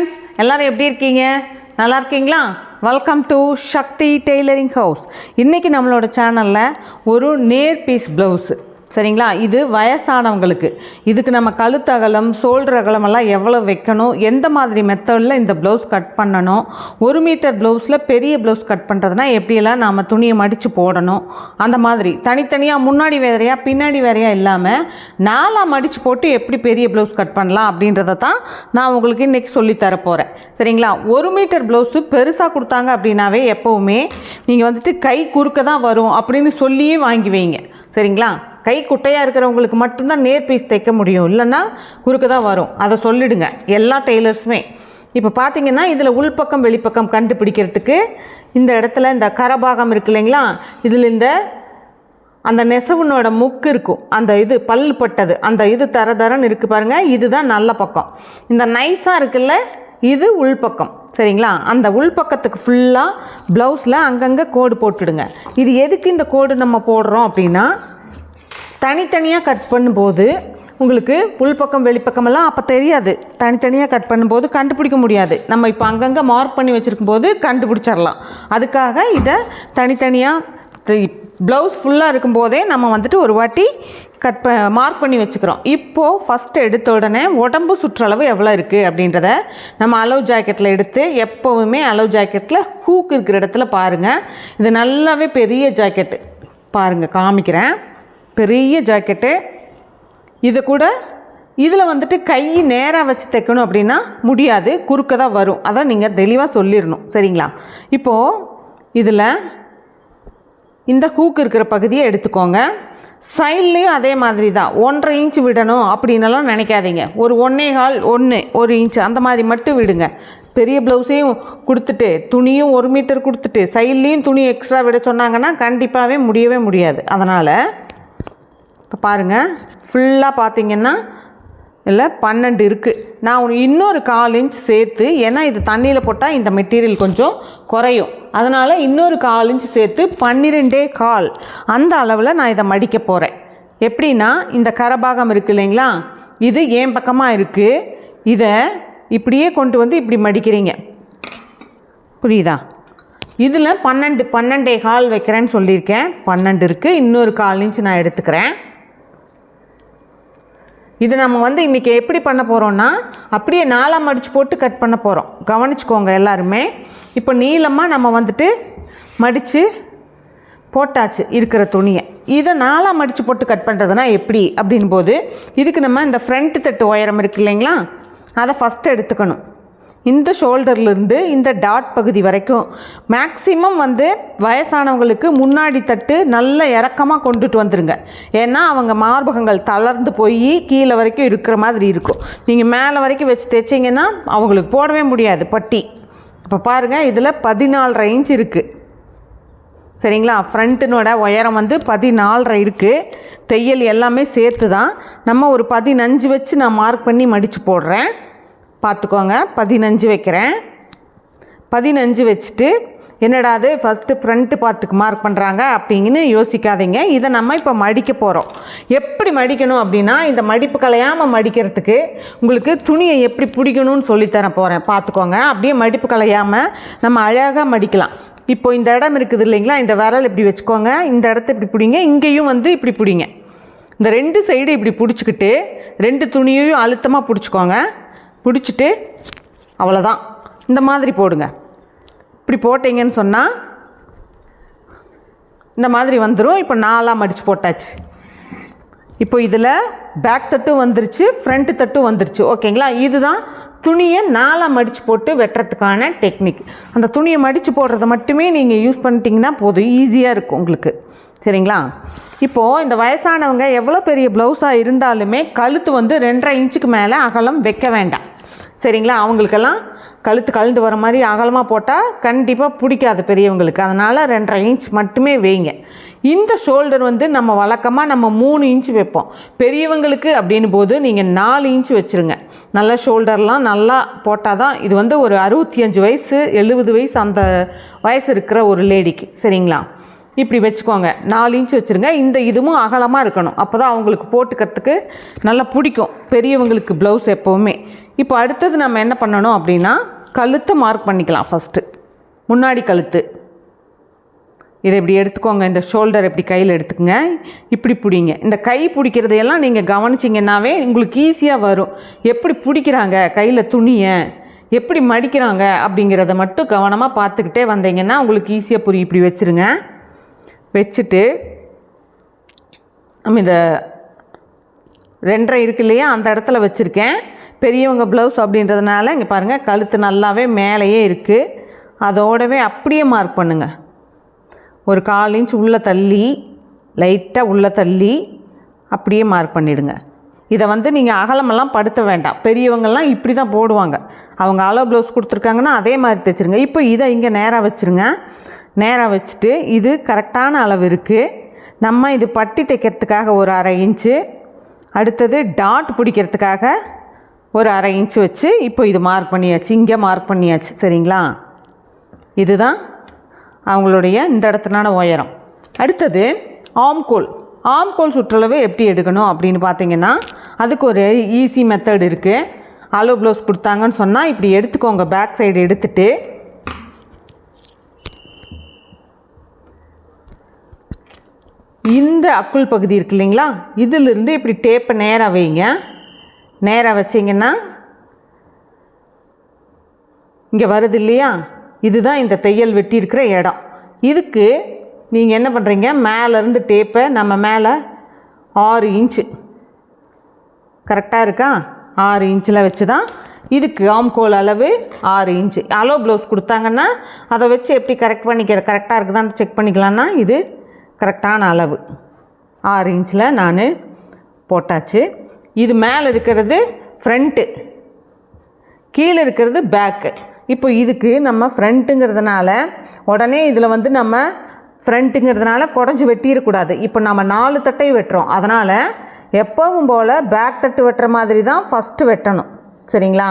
Friends எல்லாரும் எப்படி இருக்கீங்க? நல்லா இருக்கீங்களா? Welcome to Shakti tailoring house இன்றைக்கி நம்மளோட சேனலில் ஒரு நேர் பீஸ் ப்ளவுஸு சரிங்களா? இது வயசானவங்களுக்கு. இதுக்கு நம்ம கழுத்தகலம் ஷோல்டர் அகலமெல்லாம் எவ்வளோ வைக்கணும்? எந்த மாதிரி மெத்தடில் இந்த ப்ளவுஸ் கட் பண்ணணும்? ஒரு மீட்டர் ப்ளவுஸில் பெரிய ப்ளவுஸ் கட் பண்ணுறதுனா எப்படியெல்லாம் நாம் துணியை மடித்து போடணும்? அந்த மாதிரி. தனித்தனியாக முன்னாடி வேறையா பின்னாடி வேறையா இல்லாமல் நாலாக மடித்து போட்டு எப்படி பெரிய ப்ளவுஸ் கட் பண்ணலாம் அப்படின்றத தான் நான் உங்களுக்கு இன்றைக்கி சொல்லித்தர போகிறேன் சரிங்களா? ஒரு மீட்டர் ப்ளவுஸு பெருசாக கொடுத்தாங்க அப்படின்னாவே எப்போவுமே நீங்கள் வந்துட்டு கை குறுக்க தான் வரும் அப்படின்னு சொல்லியே வாங்கி வைங்க. சரிங்களா? கை குட்டையாக இருக்கிறவங்களுக்கு மட்டும்தான் நேர் பீஸ் தைக்க முடியும். இல்லைன்னா குறுக்கு தான் வரும். அதை சொல்லிடுங்க. எல்லா டெய்லர்ஸுமே இப்போ பார்த்தீங்கன்னா இதில் உள்பக்கம் வெளிப்பக்கம் கண்டுபிடிக்கிறதுக்கு இந்த இடத்துல இந்த கரபாகம் இருக்கு இல்லைங்களா? இதில் இந்த அந்த நெசவுனோட முக்கு இருக்கும். அந்த இது பல் பட்டது அந்த இது தர தரன்னு இருக்குது பாருங்கள் இதுதான் நல்ல பக்கம். இந்த நைஸாக இருக்குல்ல இது உள்பக்கம். சரிங்களா? அந்த உள்பக்கத்துக்கு ஃபுல்லாக ப்ளவுஸில் அங்கங்கே கோடு போட்டுடுங்க. இது எதுக்கு இந்த கோடு நம்ம போடுறோம் அப்படின்னா தனித்தனியாக கட் பண்ணும்போது உங்களுக்கு உள்பக்கம் வெளிப்பக்கமெல்லாம் அப்போ தெரியாது. தனித்தனியாக கட் பண்ணும்போது கண்டுபிடிக்க முடியாது. நம்ம இப்போ அங்கங்கே மார்க் பண்ணி வச்சுருக்கும் போது கண்டுபிடிச்சிடலாம் அதுக்காக இதை தனித்தனியாக ப்ளவுஸ் ஃபுல்லாக இருக்கும்போதே நம்ம வந்துட்டு ஒரு வாட்டி கட் ப மார்க் பண்ணி வச்சுக்கிறோம். இப்போது ஃபஸ்ட்டு எடுத்த உடனே உடம்பு சுற்றளவு எவ்வளோ இருக்குது அப்படின்றத நம்ம அளவு ஜாக்கெட்டில் எடுத்து எப்போவுமே அளவு ஜாக்கெட்டில் ஹூக் இருக்கிற இடத்துல பாருங்கள் இது நல்லாவே பெரிய ஜாக்கெட்டு பாருங்கள் காமிக்கிறேன். பெரிய ஜாக்கெட்டு. இது கூட இதில் வந்துட்டு கை நேராக வச்சு தைக்கணும் அப்படின்னா முடியாது குறுக்க தான் வரும். அதை நீங்கள் தெளிவாக சொல்லிடணும். சரிங்களா? இப்போது இதில் இந்த ஹூக் இருக்கிற பகுதியை எடுத்துக்கோங்க. சைட்லேயும் அதே மாதிரி தான். ஒன்றரை இன்ச் விடணும் அப்படின்னலாம் நினைக்காதீங்க. ஒரு ஒன்றே கால் ஒன்று ஒரு இன்ச் அந்த மாதிரி மட்டும் விடுங்க. பெரிய ப்ளவுஸையும் கொடுத்துட்டு துணியும் ஒரு மீட்டர் கொடுத்துட்டு சைட்லேயும் துணி எக்ஸ்ட்ரா விட சொன்னாங்கன்னா கண்டிப்பாகவே முடியவே முடியாது. அதனால் இப்போ பாருங்கள் ஃபுல்லாக பார்த்தீங்கன்னா இல்லை பன்னெண்டு இருக்குது நான் இன்னொரு கால் இன்ச் சேர்த்து ஏன்னா இது தண்ணியில் போட்டால் இந்த மெட்டீரியல் கொஞ்சம் குறையும். அதனால் இன்னொரு கால் இன்ச் சேர்த்து பன்னிரெண்டே கால். அந்த அளவில் நான் இதை மடிக்க போகிறேன் எப்படின்னா இந்த கரபாகம் இருக்குது இல்லைங்களா? இது ஏன் பக்கமாக இருக்குது இதை இப்படியே கொண்டு வந்து இப்படி மடிக்கிறீங்க. புரியுதா? இதில் பன்னெண்டு பன்னெண்டே கால் வைக்கிறேன்னு சொல்லியிருக்கேன். பன்னெண்டு இருக்குது இன்னொரு கால் இன்ச் நான் எடுத்துக்கிறேன். இது நம்ம வந்து இன்றைக்கி எப்படி பண்ண போகிறோன்னா அப்படியே நாலாம் மடித்து போட்டு கட் பண்ண போகிறோம் கவனிச்சுக்கோங்க எல்லாருமே. இப்போ நீளமாக நம்ம வந்துட்டு மடித்து போட்டாச்சு இருக்கிற துணியை. இதை நாலாக மடித்து போட்டு கட் பண்ணுறதுனா எப்படி அப்படின் போது இதுக்கு நம்ம இந்த ஃப்ரண்ட் தட்டு உயரம் இருக்கு இல்லைங்களா? அதை ஃபஸ்ட்டு எடுத்துக்கணும். இந்த ஷோல்டர்லேருந்து இந்த டாட் பகுதி வரைக்கும். மேக்ஸிமம் வந்து வயசானவங்களுக்கு முன்னாடி தட்டு நல்ல இறக்கமாக கொண்டுட்டு வந்துருங்க. ஏன்னா அவங்க மார்பகங்கள் தளர்ந்து போய் கீழே வரைக்கும் இருக்கிற மாதிரி இருக்கும். நீங்கள் மேலே வரைக்கும் வச்சு தைச்சிங்கன்னா அவங்களுக்கு போடவே முடியாது பட்டி. இப்போ பாருங்கள் இதில் பதினாலரை இன்ச் இருக்குது சரிங்களா? ஃப்ரண்ட்டினோட உயரம் வந்து பதினாலரை இருக்குது தையல் எல்லாமே சேர்த்து தான் நம்ம ஒரு பதினஞ்சு வச்சு நான் மார்க் பண்ணி மடித்து போடுறேன். பார்த்துக்கோங்க. பதினஞ்சு வைக்கிறேன். பதினஞ்சு வச்சுட்டு என்னடா அது ஃபஸ்ட்டு ஃப்ரண்ட்டு பார்ட்டுக்கு மார்க் பண்ணுறாங்க அப்படிங்கன்னு யோசிக்காதீங்க. இதை நம்ம இப்போ மடிக்க போகிறோம் எப்படி மடிக்கணும் அப்படின்னா இந்த மடிப்பு கலையாமல் மடிக்கிறதுக்கு உங்களுக்கு துணியை எப்படி பிடிக்கணும்னு சொல்லித்தர போகிறேன் பார்த்துக்கோங்க. அப்படியே மடிப்பு கலையாமல் நம்ம அழகாக மடிக்கலாம். இப்போ இந்த இடம் இருக்குது இல்லைங்களா? இந்த விரல் இப்படி வச்சுக்கோங்க. இந்த இடத்த இப்படி பிடிங்க. இங்கேயும் வந்து இப்படி பிடிங்க. இந்த ரெண்டு சைடு இப்படி பிடிச்சிக்கிட்டு ரெண்டு துணியையும் அழுத்தமாக பிடிச்சிக்கோங்க. பிடிச்சிட்டு அவ்வளோதான் இந்த மாதிரி போடுங்க. இப்படி போட்டிங்கன்னு சொன்னால் இந்த மாதிரி வந்துடும் இப்போ நாலாக மடித்து போட்டாச்சு. இப்போ இதில் பேக் தட்டும் வந்துருச்சு ஃப்ரண்ட் தட்டும் வந்துருச்சு. ஓகேங்களா இதுதான் துணியை நாலாக மடித்து போட்டு வெட்டுறதுக்கான டெக்னிக் அந்த துணியை மடித்து போடுறத மட்டுமே நீங்கள் யூஸ் பண்ணிட்டீங்கன்னா போதும். ஈஸியாக இருக்கும் உங்களுக்கு. சரிங்களா? இப்போது இந்த வயசானவங்க எவ்வளோ பெரிய ப்ளவுஸாக இருந்தாலுமே கழுத்து வந்து ரெண்டரை இன்ச்சுக்கு மேலே அகலம் வைக்க வேண்டாம். சரிங்களா? அவங்களுக்கெல்லாம் கழுத்து கழுந்து வர மாதிரி அகலமாக போட்டால் கண்டிப்பாக பிடிக்காது பெரியவங்களுக்கு. அதனால் ரெண்டரை இன்ச் மட்டுமே வைங்க. இந்த ஷோல்டர் வந்து நம்ம வழக்கமாக நம்ம மூணு இன்ச் வைப்போம். பெரியவங்களுக்கு அப்படின்னு போது நீங்கள் நாலு இன்ச் வச்சுருங்க. நல்ல ஷோல்டர்லாம் நல்லா போட்டால் தான் இது வந்து ஒரு அறுபத்தி அஞ்சு வயசு எழுபது வயசு அந்த வயசு இருக்கிற ஒரு லேடிக்கு சரிங்களா? இப்படி வச்சுக்கோங்க. நாலு இன்ச் வச்சுருங்க. இந்த இதுவும் அகலமாக இருக்கணும். அப்போ தான் அவங்களுக்கு போட்டுக்கிறதுக்கு நல்லா பிடிக்கும். பெரியவங்களுக்கு ப்ளவுஸ் எப்போவுமே. இப்போ அடுத்தது நம்ம என்ன பண்ணணும் அப்படின்னா கழுத்தை மார்க் பண்ணிக்கலாம் ஃபஸ்ட்டு முன்னாடி கழுத்து. இதை இப்படி எடுத்துக்கோங்க. இந்த ஷோல்டர் இப்படி கையில் எடுத்துக்கோங்க. இப்படி பிடிங்க. இந்த கை பிடிக்கிறதையெல்லாம் நீங்கள் கவனிச்சிங்கன்னாவே உங்களுக்கு ஈஸியாக வரும். எப்படி பிடிக்கிறாங்க? கையில் துணியை எப்படி மடிக்கிறாங்க? அப்படிங்கிறத மட்டும் கவனமாக பார்த்துக்கிட்டே வந்தீங்கன்னா உங்களுக்கு ஈஸியாக புரியும். இப்படி வச்சுருங்க. வச்சுட்டு நம்ம இந்த ரெண்டரை இருக்கு இல்லையா அந்த இடத்துல வச்சுருக்கேன். பெரியவங்க ப்ளவுஸ் அப்படின்றதுனால இங்கே பாருங்கள் கழுத்து நல்லாவே மேலேயே இருக்குது அதோடவே அப்படியே மார்க் பண்ணுங்கள் ஒரு கால் இன்ச் உள்ளே தள்ளி லைட்டாக உள்ளே தள்ளி அப்படியே மார்க் பண்ணிவிடுங்க இதை வந்து நீங்கள் அகலமெல்லாம் படுத்த வேண்டாம். பெரியவங்கள்லாம் இப்படி தான் போடுவாங்க. அவங்க அளவு ப்ளவுஸ் கொடுத்துருக்காங்கன்னா அதே மாதிரி தைச்சிருங்க. இப்போ இதை இங்கே நேராக வச்சுருங்க. நேராக வச்சுட்டு இது கரெக்டான அளவு இருக்குது நம்ம இது பட்டி தைக்கிறதுக்காக ஒரு அரை இன்ச்சு அடுத்தது டாட் பிடிக்கிறதுக்காக ஒரு அரை இன்ச்சு வச்சு இப்போ இது மார்க் பண்ணியாச்சு. இங்கே மார்க் பண்ணியாச்சு. சரிங்களா? இதுதான் அவங்களுடைய இந்த இடத்துலான உயரம். அடுத்தது ஆம்கோல் ஆம்கோல் சுற்றளவு எப்படி எடுக்கணும் அப்படின்னு பார்த்தீங்கன்னா அதுக்கு ஒரு ஈஸி மெத்தட் இருக்குது அலோ ப்ளவுஸ் கொடுத்தாங்கன்னு சொன்னால் இப்படி எடுத்துக்கோங்க. பேக் சைடு எடுத்துகிட்டு இந்த அக்குள் பகுதி இருக்கு இல்லைங்களா? இதிலிருந்து இப்படி டேப்பை நேராக வைங்க. நேராக வச்சிங்கன்னா இங்கே வருது இல்லையா? இதுதான் இந்த தையல் வெட்டியிருக்கிற இடம். இதுக்கு நீங்கள் என்ன பண்ணுறீங்க மேலேருந்து டேப்பை நம்ம மேலே ஆறு இன்ச்சு. கரெக்டாக இருக்கா? ஆறு இன்ச்சில் வச்சு தான் இதுக்கு ஆம்கோல் அளவு ஆறு இன்ச்சு. அலோ ப்ளவுஸ் கொடுத்தாங்கன்னா அதை வச்சு எப்படி கரெக்ட் பண்ணிக்கிற கரெக்டாக இருக்குதான்னு செக் பண்ணிக்கலான்னா இது கரெக்டான அளவு. ஆறு இன்ச்சில் நான் போட்டாச்சு. இது மேலே இருக்கிறது ஃப்ரண்ட்டு. கீழே இருக்கிறது பேக்கு. இப்போ இதுக்கு நம்ம ஃப்ரண்ட்டுங்கிறதுனால உடனே இதில் வந்து நம்ம ஃப்ரண்ட்டுங்கிறதுனால குடஞ்சி வெட்டிடக்கூடாது. இப்போ நம்ம நாலு தட்டை வெட்டுறோம். அதனால் எப்பவும் போல் பேக் தட்டு வெட்டுற மாதிரி தான் ஃபஸ்ட்டு வெட்டணும். சரிங்களா?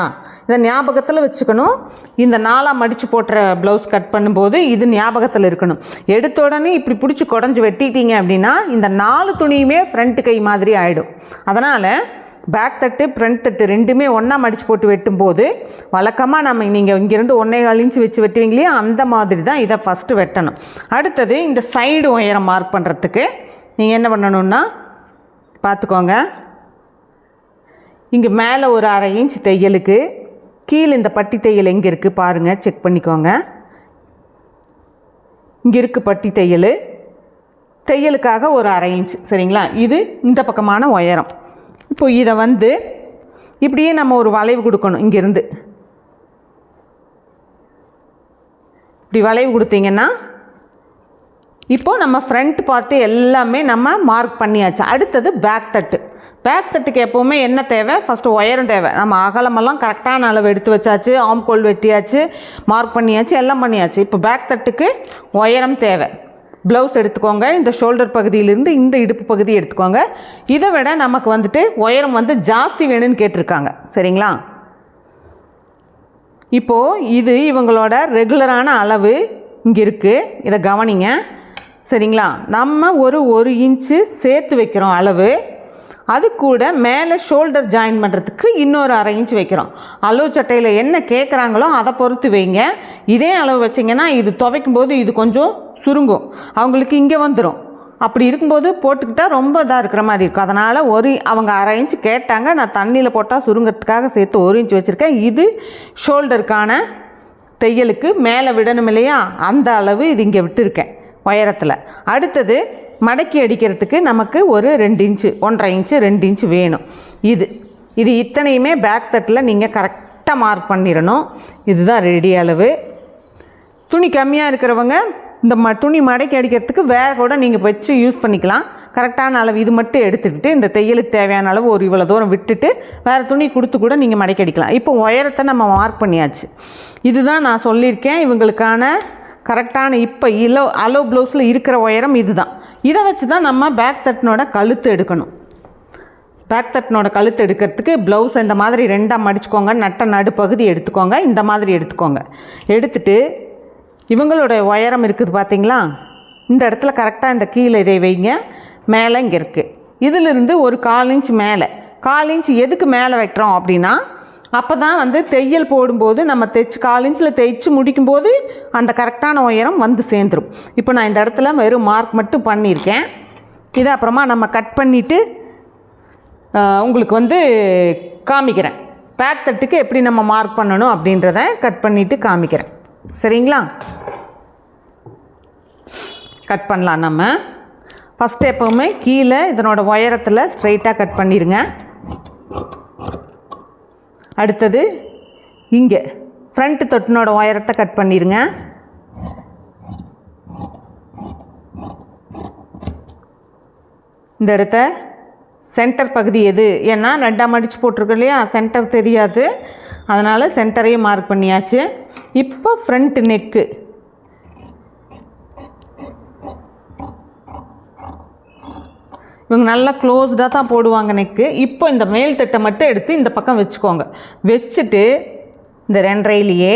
இதை ஞாபகத்தில் வச்சுக்கணும். இந்த நாலாக மடித்து போட்டுற ப்ளவுஸ் கட் பண்ணும்போது இது ஞாபகத்தில் இருக்கணும். எடுத்த உடனே இப்படி பிடிச்சி குடஞ்சி வெட்டிட்டீங்க அப்படின்னா இந்த நாலு துணியுமே ஃப்ரண்ட் கை மாதிரி ஆகிடும் அதனால் பேக் தட்டு ஃப்ரண்ட் தட்டு ரெண்டுமே ஒன்றா மடித்து போட்டு வெட்டும்போது வழக்கமாக நம்ம நீங்கள் இங்கேருந்து ஒன்றே கால் இன்ச்சு வச்சு வெட்டுவீங்க இல்லையா? அந்த மாதிரி தான் இதை ஃபஸ்ட்டு வெட்டணும். அடுத்தது இந்த சைடு உயரம் மார்க் பண்ணுறதுக்கு நீங்கள் என்ன பண்ணணுன்னா பார்த்துக்கோங்க. இங்கே மேலே ஒரு அரை இன்ச் தையலுக்கு கீழே இந்த பட்டி தையல் எங்கே இருக்குது பாருங்கள் செக் பண்ணிக்கோங்க. இங்கே இருக்குது பட்டி தையல். தையலுக்காக ஒரு அரை இன்ச் சரிங்களா? இது இந்த பக்கமான உயரம். இப்போ இதை வந்து இப்படியே நம்ம ஒரு வளைவு கொடுக்கணும் இங்கேருந்து. இப்படி வளைவு கொடுத்தீங்கன்னா இப்போது நம்ம ஃப்ரண்ட் பார்ட்டு எல்லாமே நம்ம மார்க் பண்ணியாச்சு. அடுத்தது பேக் தட்டு. பேக் தட்டுக்கு எப்போவுமே என்ன தேவை? ஃபஸ்ட்டு உயரம் தேவை. நம்ம அகலமெல்லாம் கரெக்டான அளவு எடுத்து வச்சாச்சு ஆம்கோல் வெட்டியாச்சு மார்க் பண்ணியாச்சு எல்லாம் பண்ணியாச்சு. இப்போ பேக் தட்டுக்கு உயரம் தேவை. ப்ளவுஸ் எடுத்துக்கோங்க. இந்த ஷோல்டர் பகுதியிலிருந்து இந்த இடுப்பு பகுதி எடுத்துக்கோங்க. இதை விட நமக்கு வந்துட்டு உயரம் வந்து ஜாஸ்தி வேணும்னு கேட்டிருக்காங்க. சரிங்களா? இப்போது இது இவங்களோட ரெகுலரான அளவு இங்கே இருக்குது இதை கவனிங்க. சரிங்களா? நம்ம ஒரு ஒரு இன்ச்சு சேர்த்து வைக்கிறோம் அளவு. அது கூட மேலே ஷோல்டர் ஜாயின் பண்ணுறதுக்கு இன்னொரு அரை இன்ச் வைக்கிறோம். அளவு சட்டையில் என்ன கேட்குறாங்களோ அதை பொறுத்து வைங்க. இதே அளவு வச்சிங்கன்னா இது துவைக்கும் போது இது கொஞ்சம் சுருங்கும். அவங்களுக்கு இங்கே வந்துடும் அப்படி இருக்கும்போது போட்டுக்கிட்டால் ரொம்ப இதாக இருக்கிற மாதிரி இருக்கும். அதனால் ஒரு அவங்க அரை இன்ச் கேட்டாங்க. நான் தண்ணியில் போட்டால் சுருங்கிறதுக்காக சேர்த்து ஒரு இன்ச் வச்சுருக்கேன். இது ஷோல்டருக்கான தையலுக்கு மேலே விடணும் இல்லையா? அந்த அளவு இது இங்கே விட்டுருக்கேன். உயரத்தில். அடுத்தது மடக்கி அடிக்கிறதுக்கு நமக்கு ஒரு ரெண்டு இன்ச்சு ஒன்றரை இன்ச்சு ரெண்டு இன்ச்சு வேணும். இது இது இத்தனையுமே பேக் தட்டில் நீங்கள் கரெக்டாக மார்க் பண்ணிடணும் இதுதான் ரெடி அளவு. துணி கம்மியாக இருக்கிறவங்க இந்த ம துணி மடக்கி அடிக்கிறதுக்கு வேறு கூட நீங்கள் வச்சு யூஸ் பண்ணிக்கலாம். கரெக்டான அளவு இது மட்டும் எடுத்துக்கிட்டு இந்த தையலுக்கு தேவையான அளவு ஒரு இவ்வளோ தூரம் விட்டுட்டு வேறு துணி கொடுத்து கூட நீங்கள் மடக்கி அடிக்கலாம். இப்போ உயரத்தை நம்ம மார்க் பண்ணியாச்சு. இதுதான் நான் சொல்லியிருக்கேன் இவங்களுக்கான கரெக்டான இப்போ இலோ அலோ ப்ளவுஸில் இருக்கிற உயரம் இதுதான். இதை வச்சு தான் நம்ம பேக் தட்டினோட கழுத்து எடுக்கணும். பேக் தட்டினோட கழுத்து எடுக்கிறதுக்கு ப்ளவுஸ் இந்த மாதிரி ரெண்டாக மடிச்சுக்கோங்க நட்ட நடுப்பகுதி எடுத்துக்கோங்க இந்த மாதிரி எடுத்துக்கோங்க. எடுத்துட்டு இவங்களோட உயரம் இருக்குது பார்த்தீங்களா இந்த இடத்துல கரெக்டாக இந்த கீழே இதை வைங்க மேலே இங்கே இருக்குது இதிலிருந்து ஒரு கால் இன்ச் மேலே. கால் இன்ச் எதுக்கு மேலே வைக்கிறோம் அப்படின்னா அப்போ தான் வந்து தையல் போடும்போது நம்ம தைச்சு கால் இன்ச்சில் தைச்சு முடிக்கும்போது அந்த கரெக்டான உயரம் வந்து சேர்ந்துரும். இப்போ நான் இந்த இடத்துல வெறும் மார்க் மட்டும் பண்ணியிருக்கேன். இதை அப்புறமா நம்ம கட் பண்ணிவிட்டு உங்களுக்கு வந்து காமிக்கிறேன். பேக் தட்டுக்கு எப்படி நம்ம மார்க் பண்ணணும் அப்படின்றத கட் பண்ணிவிட்டு காமிக்கிறேன். சரிங்களா? கட் பண்ணலாம் நம்ம. ஃபஸ்ட்டு எப்போவுமே கீழே இதனோட உயரத்தில் ஸ்ட்ரைட்டாக கட் பண்ணிடுங்க அடுத்தது இங்கே ஃப்ரண்ட் தொட்டினோட உயரத்தை கட் பண்ணிடுங்க இந்த இடத்த சென்டர் பகுதி எது? ஏன்னா ரெண்டாம் அடித்து போட்டிருக்கோம் இல்லையா? சென்டர் தெரியாது. அதனால் சென்டரையும் மார்க் பண்ணியாச்சு. இப்போ ஃப்ரண்ட் நெக்கு இவங்க நல்லா க்ளோஸ்டாக தான் போடுவாங்க நெக்கு இப்போ இந்த மேல் தட்டை மட்டும் எடுத்து இந்த பக்கம் வச்சுக்கோங்க. வச்சுட்டு இந்த ரெண்டரையிலேயே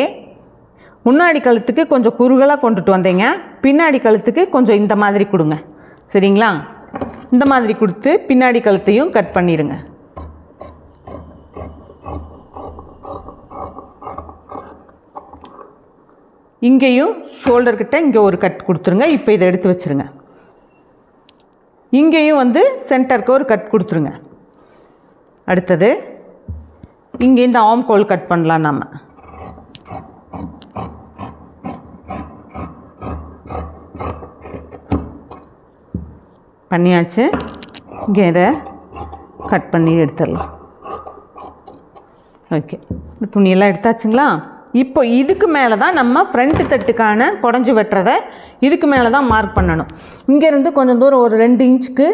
முன்னாடி கழுத்துக்கு கொஞ்சம் குறுகலாக கொண்டுட்டு வந்தீங்க. பின்னாடி கழுத்துக்கு கொஞ்சம் இந்த மாதிரி கொடுங்க. சரிங்களா? இந்த மாதிரி கொடுத்து பின்னாடி கழுத்தையும் கட் பண்ணிடுங்க இங்கேயும் ஷோல்டர்கிட்ட இங்கே ஒரு கட் கொடுத்துருங்க. இப்போ இதை எடுத்து வச்சுருங்க. இங்கேயும் வந்து சென்டருக்கு ஒரு கட் கொடுத்துருங்க. அடுத்தது இங்கே இந்த ஆம் கோல் கட் பண்ணலாம் நாம். பண்ணியாச்சு. இங்கே இதை கட் பண்ணி எடுத்துடலாம். ஓகே. இந்த துணியெல்லாம் எடுத்தாச்சுங்களா? இப்போ இதுக்கு மேலே தான் நம்ம ஃப்ரண்ட் தட்டுக்கான குடஞ்சி வெட்டுறதை இதுக்கு மேலே தான் மார்க் பண்ணணும். இங்கேருந்து கொஞ்சம் தூரம் ஒரு ரெண்டு இன்ச்சுக்கு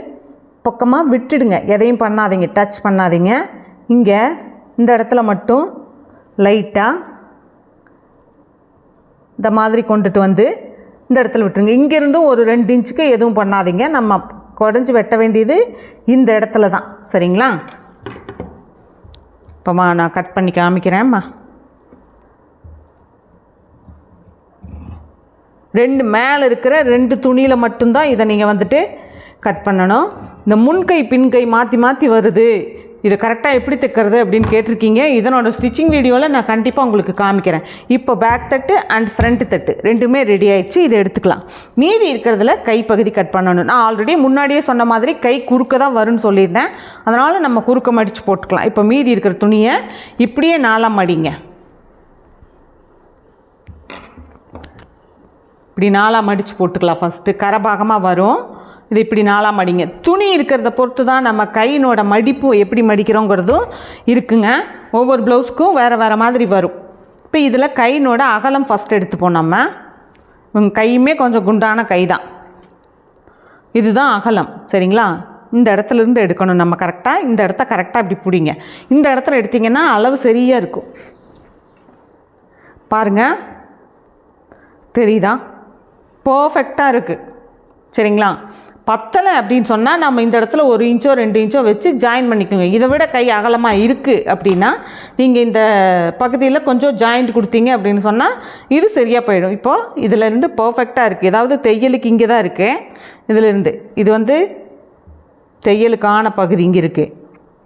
பக்கமாக விட்டுடுங்க. எதையும் பண்ணாதீங்க. டச் பண்ணாதீங்க. இங்கே இந்த இடத்துல மட்டும் லைட்டாக இந்த மாதிரி கொண்டுட்டு வந்து இந்த இடத்துல விட்டுருங்க. இங்கேருந்தும் ஒரு ரெண்டு இன்ச்சுக்கு எதுவும் பண்ணாதீங்க. நம்ம குடஞ்சி வெட்ட வேண்டியது இந்த இடத்துல தான். சரிங்களா? இப்போம்மா நான் கட் பண்ணி காமிக்கிறேன்ம்மா ரெண்டு மேலே இருக்கிற ரெண்டு துணியில் மட்டும்தான் இதை நீங்கள் வந்துட்டு கட் பண்ணணும். இந்த முன்கை பின்கை மாற்றி மாற்றி வருது. இது கரெக்டாக எப்படி தைக்கிறது அப்படின்னு கேட்டிருக்கீங்க. இதனோட ஸ்டிச்சிங் வீடியோவில் நான் கண்டிப்பாக உங்களுக்கு காமிக்கிறேன். இப்போ பேக் தட்டு அண்ட் ஃப்ரண்ட் தட்டு ரெண்டுமே ரெடி ஆயிடுச்சு. இதை எடுத்துக்கலாம். மீதி இருக்கிறதுல கைப்பகுதி கட் பண்ணணும். நான் ஆல்ரெடி முன்னாடியே சொன்ன மாதிரி கை குறுக்க தான் வரும்னு சொல்லியிருந்தேன். அதனால் நம்ம குறுக்க மடித்து போட்டுக்கலாம். இப்போ மீதி இருக்கிற துணியை இப்படியே நாளாக மடிங்க. இப்படி நாலாக மடித்து போட்டுக்கலாம் ஃபஸ்ட்டு கரபாகமாக வரும். இது இப்படி நாலாக மடிங்க. துணி இருக்கிறத பொறுத்து தான் நம்ம கையினோட மடிப்பு எப்படி மடிக்கிறோங்கிறதும் இருக்குங்க. ஒவ்வொரு ப்ளவுஸ்க்கும் வேறு வேறு மாதிரி வரும். இப்போ இதில் கையினோட அகலம் ஃபஸ்ட் எடுத்துப்போம் நம்ம. இவங்க கையுமே கொஞ்சம் குண்டான கை தான் இதுதான் அகலம். சரிங்களா? இந்த இடத்துல இருந்து எடுக்கணும் நம்ம கரெக்டாக இந்த இடத்த கரெக்டாக இப்படி பிடிங்க. இந்த இடத்துல எடுத்திங்கன்னா அளவு சரியாக இருக்கும். பாருங்கள் தெரியுதா? பர்ஃபெக்டாக இருக்குது சரிங்களா? பத்தலை அப்படின்னு சொன்னால் நம்ம இந்த இடத்துல ஒரு இன்ச்சோ ரெண்டு இன்ச்சோ வச்சு ஜாயின் பண்ணிக்கோங்க. இதை விட கை அகலமாக இருக்குது அப்படின்னா நீங்கள் இந்த பகுதியில் கொஞ்சம் ஜாயிண்ட் கொடுத்தீங்க அப்படின்னு சொன்னால் இது சரியாக போயிடும். இப்போது இதிலேருந்து பர்ஃபெக்டாக இருக்குது ஏதாவது தையலுக்கு இங்கே தான் இருக்குது இதிலேருந்து இது வந்து தையலுக்கான பகுதி இங்கே இருக்குது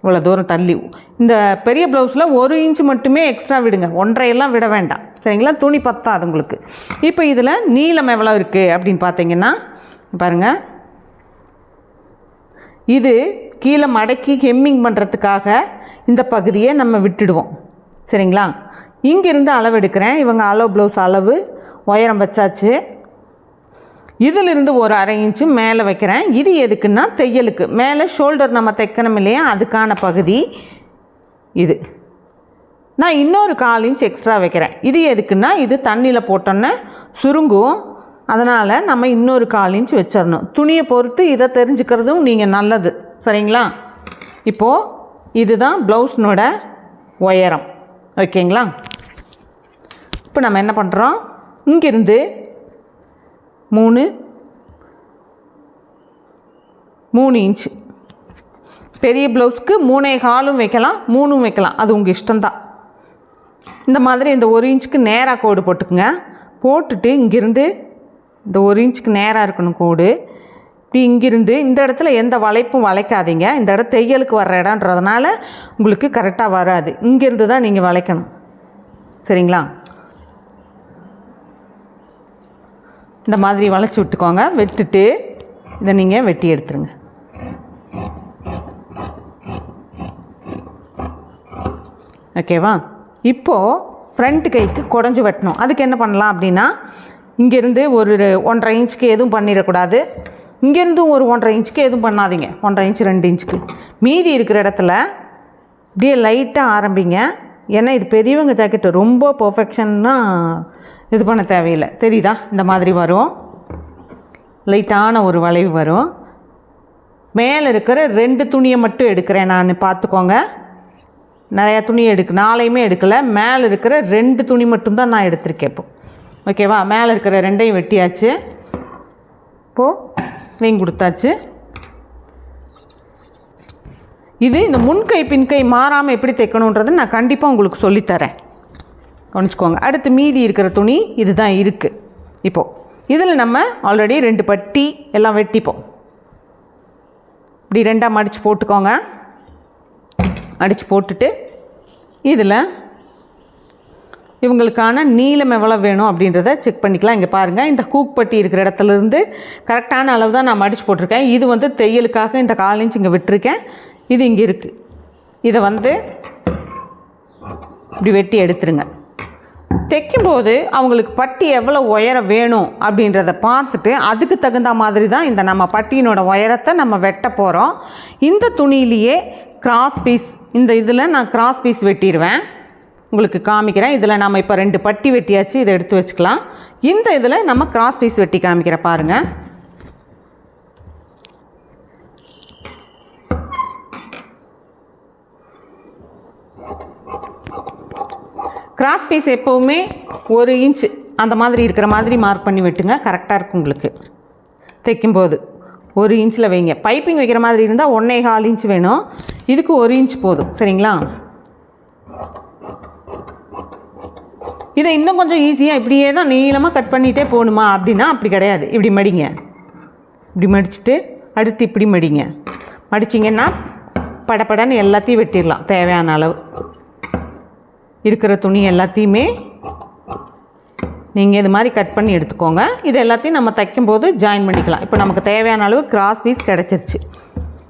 இவ்வளோ தூரம் தள்ளி. இந்த பெரிய ப்ளவுஸில் ஒரு இன்ச்சு மட்டுமே எக்ஸ்ட்ரா விடுங்க. ஒன்றையெல்லாம் விட வேண்டாம். சரிங்களா? துணி பத்தாது உங்களுக்கு. இப்போ இதில் நீளம் எவ்வளோ இருக்குது அப்படின்னு பார்த்தீங்கன்னா பாருங்கள் இது கீழே மடக்கி ஹெம்மிங் பண்ணுறதுக்காக இந்த பகுதியை நம்ம விட்டுடுவோம். சரிங்களா? இங்கேருந்து அளவு எடுக்கிறேன். இவங்க அளவு ப்ளவுஸ் அளவு உயரம் வச்சாச்சு. இதிலிருந்து ஒரு அரை இன்ச்சு மேலே வைக்கிறேன். இது எதுக்குன்னா தையலுக்கு. மேலே ஷோல்டர் நம்ம தைக்கணும் இல்லையா? அதுக்கான பகுதி இது. நான் இன்னொரு கால் இன்ச் எக்ஸ்ட்ரா வைக்கிறேன். இது எதுக்குன்னா இது தண்ணியில் போட்டோன்னே சுருங்கும். அதனால் நம்ம இன்னொரு கால் இன்ச் வச்சிடணும். துணியை பொறுத்து இதை தெரிஞ்சுக்கிறதும் நீங்கள் நல்லது. சரிங்களா? இப்போது இதுதான் ப்ளவுஸ்னோட உயரம். ஓகேங்களா? இப்போ நம்ம என்ன பண்ணுறோம் இங்கிருந்து மூணு. மூணு இன்ச்சு பெரிய ப்ளவுஸ்க்கு மூணே காலும் வைக்கலாம் மூணும் வைக்கலாம். அது உங்கள் இஷ்டம்தான். இந்த மாதிரி இந்த ஒரு இன்ச்சுக்கு நேராக கோடு போட்டுக்குங்க. போட்டுட்டு இங்கேருந்து இந்த ஒரு இன்ச்சுக்கு நேராக இருக்கணும் கோடு. இப்படி இங்கிருந்து இந்த இடத்துல எந்த வளைப்பும் வளைக்காதீங்க. இந்த இடம் தையலுக்கு வர்ற இடன்றதுனால உங்களுக்கு கரெக்டாக வராது. இங்கேருந்து தான் நீங்கள் வளைக்கணும். சரிங்களா? இந்த மாதிரி வளைச்சி விட்டுக்கோங்க. வெட்டுட்டு இதை நீங்கள் வெட்டி எடுத்துருங்க. ஓகேவா இப்போது ஃப்ரண்ட் கைக்கு குடஞ்சி வெட்டணும். அதுக்கு என்ன பண்ணலாம் அப்படின்னா இங்கேருந்து ஒரு ஒன்றரை இன்ச்சுக்கு எதுவும் பண்ணிடக்கூடாது. இங்கேருந்தும் ஒரு ஒன்றரை இன்ச்சுக்கு எதுவும் பண்ணாதீங்க. ஒன்றரை இன்ச்சு ரெண்டு இன்ச்சுக்கு. மீதி இருக்கிற இடத்துல இப்படியே லைட்டாக ஆரம்பிங்க. ஏன்னா இது பெரியவங்க ஜாக்கெட்டு ரொம்ப பர்ஃபெக்ஷன்னா இது பண்ண தேவையில்லை. தெரியுதா? இந்த மாதிரி வரும். லைட்டான ஒரு வளைவு வரும். மேலே இருக்கிற ரெண்டு துணியை மட்டும் எடுக்கிறேன் நான். பார்த்துக்கோங்க. நிறையா துணி எடுக்கு நாளையுமே எடுக்கலை. மேலே இருக்கிற ரெண்டு துணி மட்டும்தான் நான் எடுத்திருக்கேன் இப்போ. ஓகேவா மேலே இருக்கிற ரெண்டையும் வெட்டியாச்சு. இப்போது நீங்க கொடுத்தாச்சு. இது இந்த முன்கை பின்கை மாறாமல் எப்படி தைக்கணுன்றது நான் கண்டிப்பாக உங்களுக்கு சொல்லித்தரேன். கவனிச்சுக்கோங்க. அடுத்து மீதி இருக்கிற துணி இதுதான் இருக்குது இப்போது இதில் நம்ம ஆல்ரெடி ரெண்டு பட்டி எல்லாம் வெட்டிப்போம். இப்படி ரெண்டாக மடித்து போட்டுக்கோங்க. அடித்து போட்டுட்டு இதில் இவங்களுக்கான நீளம் எவ்வளோ வேணும் அப்படின்றத செக் பண்ணிக்கலாம். இங்கே பாருங்கள் இந்த ஹூக் பட்டி இருக்கிற இடத்துல இருந்து கரெக்டான அளவு தான் நான் மடித்து போட்டிருக்கேன். இது வந்து தையலுக்காக இந்த கால் இன்ச் இங்கே விட்டுருக்கேன். இது இங்கே இருக்குது இதை வந்து இப்படி வெட்டி எடுத்துருங்க. தைக்கும்போது அவங்களுக்கு பட்டி எவ்வளோ உயரம் வேணும் அப்படின்றத பார்த்துட்டு அதுக்கு தகுந்த மாதிரி தான் இந்த நம்ம பட்டியினோட உயரத்தை நம்ம வெட்ட போகிறோம் இந்த துணியிலேயே கிராஸ் பீஸ் இந்த இதில் நான் கிராஸ் பீஸ் வெட்டிடுவேன். உங்களுக்கு காமிக்கிறேன். இதில் நம்ம இப்போ ரெண்டு பட்டி வெட்டியாச்சு இதை எடுத்து வச்சுக்கலாம். இந்த இதில் நம்ம கிராஸ் பீஸ் வெட்டி காமிக்கிறேன் பாருங்கள் கிராஸ் பீஸ் எப்போவுமே ஒரு இன்ச் அந்த மாதிரி இருக்கிற மாதிரி மார்க் பண்ணி வெட்டுங்க. கரெக்டாக இருக்கும் உங்களுக்கு. தைக்கும்போது ஒரு இன்ச்சில் வைங்க. பைப்பிங் வைக்கிற மாதிரி இருந்தால் ஒன்றே கால் இன்ச் வேணும். இதுக்கு ஒரு இன்ச் போதும். சரிங்களா? இதை இன்னும் கொஞ்சம் ஈஸியாக இப்படியே தான் நீளமாக கட் பண்ணிகிட்டே போகணுமா அப்படின்னா அப்படி கிடையாது. இப்படி மடிங்க. இப்படி மடிச்சுட்டு அடுத்து இப்படி மடிங்க. மடிச்சிங்கன்னா படபடன்னு எல்லாத்தையும் வெட்டிடலாம். தேவையான அளவு. இருக்கிற துணி எல்லாத்தையுமே நீங்கள் இது மாதிரி கட் பண்ணி எடுத்துக்கோங்க. இது எல்லாத்தையும் நம்ம தைக்கும்போது ஜாயின் பண்ணிக்கலாம். இப்போ நமக்கு தேவையான அளவு கிராஸ் பீஸ் கிடச்சிருச்சு.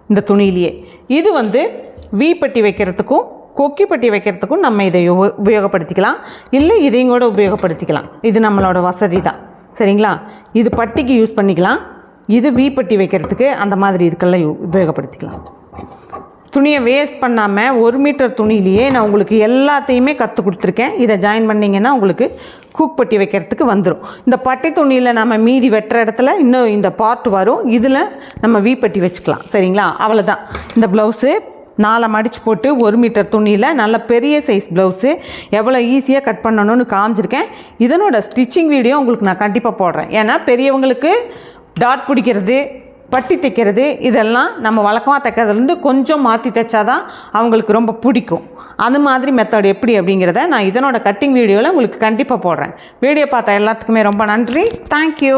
இந்த துணியிலேயே. இது வந்து வி பட்டி வைக்கிறதுக்கும் கொக்கி பட்டி வைக்கிறதுக்கும் நம்ம இதை உபயோகப்படுத்திக்கலாம். இல்லை இதையும் கூட உபயோகப்படுத்திக்கலாம். இது நம்மளோட வசதி தான் சரிங்களா? இது பட்டிக்கு யூஸ் பண்ணிக்கலாம். இது வி பட்டி வைக்கிறதுக்கு அந்த மாதிரி இதுக்கெல்லாம் யூ- உபயோகப்படுத்திக்கலாம். துணியை வேஸ்ட் பண்ணாமல் ஒரு மீட்டர் துணியிலேயே நான் உங்களுக்கு எல்லாத்தையுமே கற்றுக் கொடுத்துருக்கேன். இதை ஜாயின் பண்ணிங்கன்னா உங்களுக்கு கூக் பட்டி வைக்கிறதுக்கு வந்துடும் இந்த பட்டி துணியில் நம்ம மீதி வெட்டுற இடத்துல இன்னும் இந்த பார்ட் வரும். இதில் நம்ம வீ பட்டி வச்சுக்கலாம். சரிங்களா? அவ்வளோதான் இந்த ப்ளவுஸு நாலை மடித்து போட்டு ஒரு மீட்டர் துணியில் நல்ல பெரிய சைஸ் ப்ளவுஸு எவ்வளோ ஈஸியாக கட் பண்ணணும்னு காமிச்சிருக்கேன். இதனோட ஸ்டிச்சிங் வீடியோ உங்களுக்கு நான் கண்டிப்பாக போடுறேன். ஏன்னா பெரியவங்களுக்கு டாட் பிடிக்கிறது பட்டி தைக்கிறது இதெல்லாம் நம்ம வழக்கமாக தைக்கிறதுலேருந்து கொஞ்சம் மாற்றி தைச்சாதான் அவங்களுக்கு ரொம்ப பிடிக்கும். அது மாதிரி மெத்தட் எப்படி அப்படிங்கிறத நான் இதனோட கட்டிங் வீடியோவில் உங்களுக்கு கண்டிப்பாக போடுறேன். வீடியோ பார்த்த எல்லாத்துக்குமே ரொம்ப நன்றி. தேங்க்யூ